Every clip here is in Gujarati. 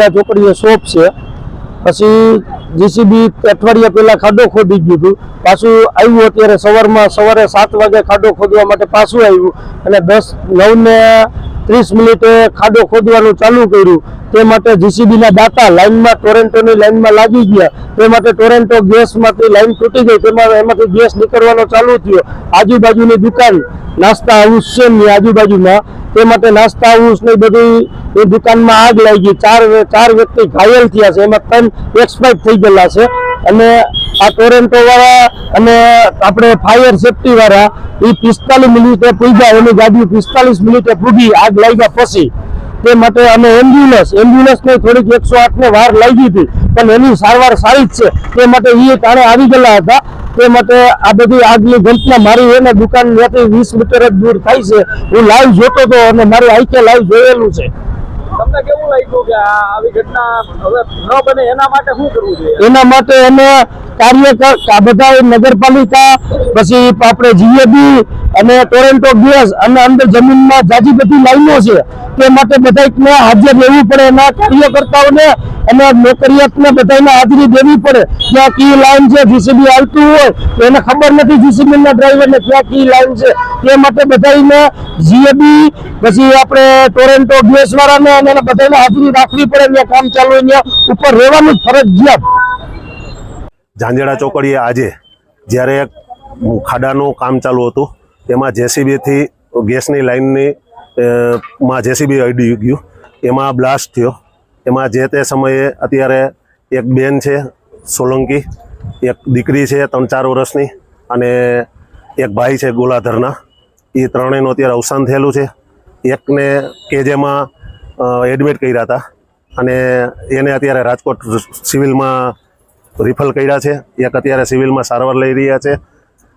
ચોકડીએ શોપ છે. પછી જીસીબી અઠવાડિયા પહેલા ખાડો ખોદી ગયું હતું. પાછું આવ્યું અત્યારે સવારમાં સવારે સાત વાગે ખાડો ખોદવા માટે પાછું આવ્યું. અને દસ નવ ને ત્રીસ મિનિટે ખાડો ખોદવાનું ચાલુ કર્યું. તે માટે જીસીબીના દાતા લાઇનમાં ટોરેન્ટોની લાઈનમાં લાગી ગયા. તે માટે ટોરેન્ટો ગેસમાંથી લાઈન તૂટી ગઈ. તેમાં એમાંથી ગેસ નીકળવાનો ચાલુ થયો. આજુબાજુની દુકાન, નાસ્તા હાઉસ છે આજુબાજુમાં તે માટે નાસ્તા હાઉસ ને બધી એ દુકાનમાં આગ લાગી. ચાર ચાર વ્યક્તિ ઘાયલ થયા છે. એમાં ત્રણ એક્સપાયર થઈ ગયેલા છે. અને આ ટોરેન્ટો વાળા અને આપણે ફાયર સેફટી વાળા એ પિસ્તાલીસ મિનિટે પૂગ્યા. એની ગાડી પિસ્તાલીસ મિનિટે પૂગી, આગ લાગ્યા પછી. તે માટે અમે એમ્બ્યુલન્સ એમ્બ્યુલન્સ ને થોડીક એકસો આઠ ને વાર લાગી હતી. પણ એની સારવાર સારી જ છે. તે માટે એ તાણે આવી ગયેલા હતા. તે માટે આ બધી આગની ઘટના મારી એને દુકાન ત્યાંથી વીસ મીટર જ દૂર થાય છે. હું લાઈવ જોતો હતો અને મારી આંખે લાઈવ જોયેલું છે. તમને કેવું લાગ્યું કે આ આવી ઘટના હવે ન બને એના માટે શું કરવું જોઈએ? એના માટે અમે કાર્ય બધા નગરપાલિકા, પછી આપણે જીએબી અને ટોરેન્ટો ગેસ અને અંદર જમીનમાં જાજી બધી લાઈનો છે, તે માટે બધા હાજર રહેવું પડે એના કાર્યકર્તાઓને અને નોકરિયાતને બધાને હાજરી દેવી પડે. ક્યાં કી લાઈન છે, જીસીબી આવતું હોય, તો એને ખબર નથી જીસીબી ના ડ્રાઈવરને ક્યાં કી લાઈન છે. તે માટે બધાને જીએબી, પછી આપણે ટોરેન્ટો ગેસ વાળાને અને બધાને હાજરી રાખવી પડે ત્યાં કામ ચાલુ હોય ત્યાં ઉપર રહેવાનું ફરજિયાત. ઝાંઝેડા ચોકડીએ આજે જ્યારે એક ખાડાનું કામ ચાલુ હતું તેમાં જેસીબીથી ગેસની લાઇનની માં જેસીબી અડી ગયું. એમાં બ્લાસ્ટ થયો. એમાં જે તે સમયે અત્યારે એક બેન છે સોલંકી એક દીકરી છે ત્રણ ચાર વર્ષની અને એક ભાઈ છે ગોલાધરના. એ ત્રણેયનું અત્યારે અવસાન થયેલું છે. એકને કેજેમાં એડમિટ કર્યા હતા. અને એને અત્યારે રાજકોટ સિવિલમાં રિફલ કર્યા છે. એક અત્યારે સિવિલમાં સારવાર લઈ રહ્યા છે.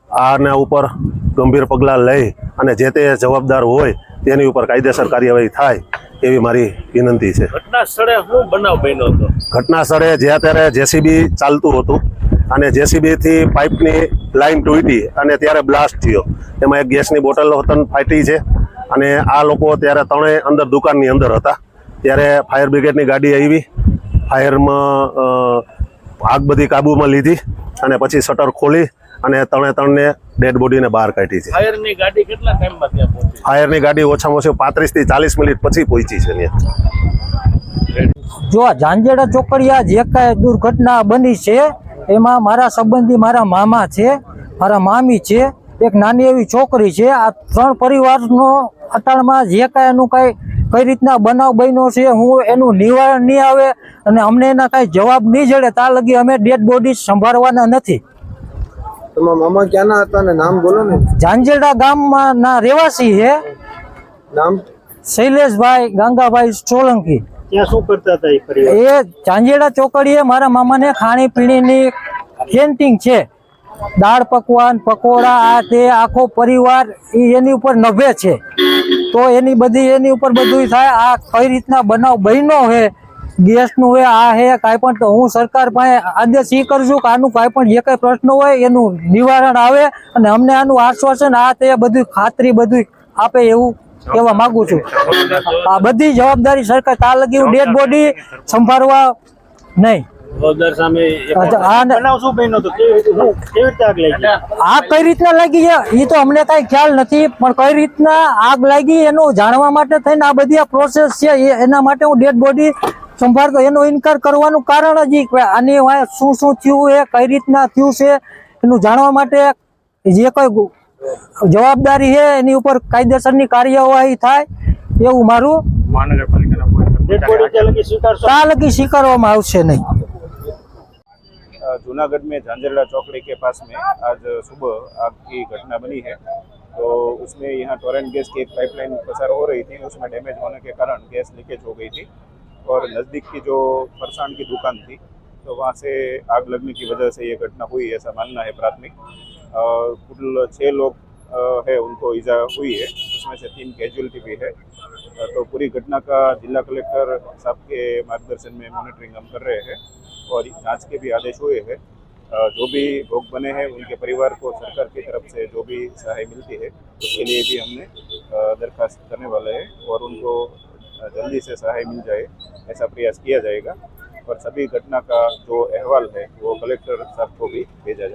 આના ઉપર ગંભીર પગલાં લઈ અને જે તે જવાબદાર હોય તેની ઉપર કાયદેસર કાર્યવાહી થાય એવી મારી વિનંતી છે. ઘટના સ્થળે શું બનાવ બન્યો હતો? ઘટના સ્થળે જે અત્યારે જેસીબી ચાલતું હતું અને જેસીબીથી પાઇપની લાઈન તૂટી અને ત્યારે બ્લાસ્ટ થયો. એમાં એક ગેસની બોટલ વતન ફાટી છે અને આ લોકો ત્યારે ત્રણેય અંદર દુકાનની અંદર હતા. ત્યારે ફાયર બ્રિગેડની ગાડી આવી. ફાયરમાં આગ બધી કાબૂમાં લીધી અને પછી શટર ખોલી અને ત્રણે ત્રણને ડેડ બોડીને બહાર કાઢી છે. ફાયરની ગાડી કેટલા ટાઈમમાં ત્યાં પહોંચી? ફાયરની ગાડી ઓછામાં ઓછી પાંત્રીસથી ચાલીસ મિનિટ પછી પહોંચી છે જો આ ઝાંઝેડા ચોકડિયા જે કાંઈ દુર્ઘટના બની છે એમાં મારા સંબંધી મારા મામા છે મારા મામી છે એક નાની એવી છોકરી છે આ ત્રણ પરિવારનો અટાણમાં જે કાંઈ એનું કાંઈ કઈ રીતના બનાવ બન્યો છે હું એનું નિવારણ નહીં આવે અને અમને એના કાંઈ જવાબ નહીં જડે ત્યાં લગી અમે ડેડ બોડી સંભાળવાના નથી. મામા ક્યાંના હતા ને? નામ બોલો ને. ઝાંઝેડા ગામમાં ના રહેવાસી છે. નામ? શૈલેષભાઈ ગંગાભાઈ સોલંકી. ત્યાં શું કરતા હતા એ પરિવાર? ચોકડીએ મારા મામાને ખાણી પીણીની કેન્ટીન છે. દાળ પકવાન પકોડા આ તે આખો પરિવાર ઈ એની ઉપર નભે છે. તો એની બધી, એની ઉપર બધું થાય. આ કઈ રીતના બનાવ બન્યો હે? ગેસનું હે, આ હે, કાંઈ પણ. હું સરકાર પાસે આદેશ એ કરું છું કે આનું કાંઈ પણ જે કાંઈ પ્રશ્ન હોય એનું નિવારણ આવે અને અમને આનું આશ્વાસન, આ તે બધું ખાતરી બધું આપે એવું કહેવા માંગુ છું. આ બધી જવાબદારી સરકાર, તાલગી ડેડ બોડી સંભાળવા નહીં. જવાબદાર સામે બનાવ શું બન્યો તો કેવી રીતે શું કેવી રીતે આગ લાગી? આગ કઈ રીતના લાગી છે? એ તો અમને કઈ ખ્યાલ નથી પણ કઈ રીતના આગ લાગી એનું જાણવા માટે થઈને આ બધી આ પ્રોસેસ છે એ- એના માટે હું ડેડ બોડી સંભાળતો એનો ઇનકાર કરવાનું કારણ જ કે આની શું શું થયું એ કઈ રીતના થયું છે એનું જાણવા માટે જે કોઈ જવાબદારી છે એની ઉપર કાયદેસરની કાર્યવાહી થાય એવું મારું લગી સ્વીકારવામાં આવશે નહીં. जूनागढ़ में झांझरला चौकड़ी के पास में आज सुबह आग की घटना बनी है। तो उसमें यहाँ टोरेंट गैस की एक पाइपलाइन पसार हो रही थी, उसमें डैमेज होने के कारण गैस लीकेज हो गई थी और नज़दीक की जो फरसान की दुकान थी तो वहाँ से आग लगने की वजह से ये घटना हुई ऐसा मानना है प्राथमिक। कुल छः लोग है, उनको ईजा हुई है, उसमें से तीन कैजुअलिटी भी है। तो पूरी घटना का जिला कलेक्टर साहब के मार्गदर्शन में मॉनिटरिंग हम कर रहे हैं। और जाँच के भी आदेश हुए हैं। जो भी भोग बने हैं, उनके परिवार को सरकार की तरफ़ से जो भी सहाय मिलती है, उसके लिए भी हमने दरखास्त करने वाले हैं और उनको जल्दी से सहाय मिल जाए, ऐसा प्रयास किया जाएगा। और सभी घटना का जो अहवाल है, वो कलेक्टर साहब को भी भेजा